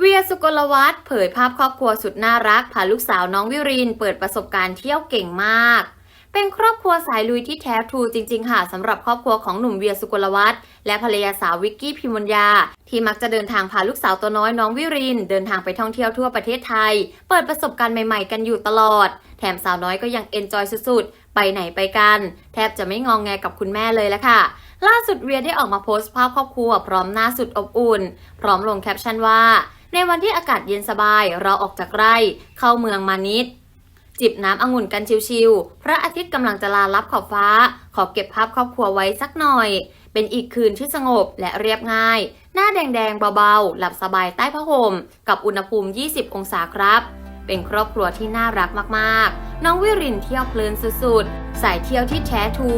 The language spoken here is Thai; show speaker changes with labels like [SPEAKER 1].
[SPEAKER 1] เวียสุกลวัฒน์เผยภาพครอบครัวสุดน่ารักพาลูกสาวน้องวิรินเปิดประสบการณ์เที่ยวเก่งมาก เป็นครอบครัวสายลุยที่แท้ทรูจริง ๆ ค่ะสำหรับครอบครัวของหนุ่มเวียสุกลวัฒน์และภรรยาสาววิกกี้พิมพ์ยาที่มักจะเดินทางพาลูกสาวตัวน้อยน้องวิริน เดินทางไปท่องเที่ยวทั่วประเทศไทย เปิดประสบการณ์ใหม่ๆ กันอยู่ตลอด แถมสาวน้อยก็ยังเอนจอยสุดๆไปไหนไปกัน แทบจะไม่งองแงกับคุณแม่เลยละค่ะล่าสุดเวียได้ออกมาโพสต์ภาพครอบครัว พร้อมหน้าสุดอบอุ่น พร้อมลงแคปชั่นว่า ในวันที่อากาศเย็นสบายเราออกจากไร่ เข้าเมืองมานิด จิบน้ำองุ่นกันชิวๆพระอาทิตย์กำลังจะลาลับขอบฟ้า ขอเก็บภาพครอบครัวไว้สักหน่อย เป็นอีกคืนที่สงบและเรียบง่าย หน้าแดงๆเบาๆ หลับสบายใต้ผ้าห่ม กับอุณหภูมิ 20 องศาครับ เป็นครอบครัวที่น่ารักมากๆ น้องวิรินเที่ยวเพลินสุดๆ สายเที่ยวที่แท้ทู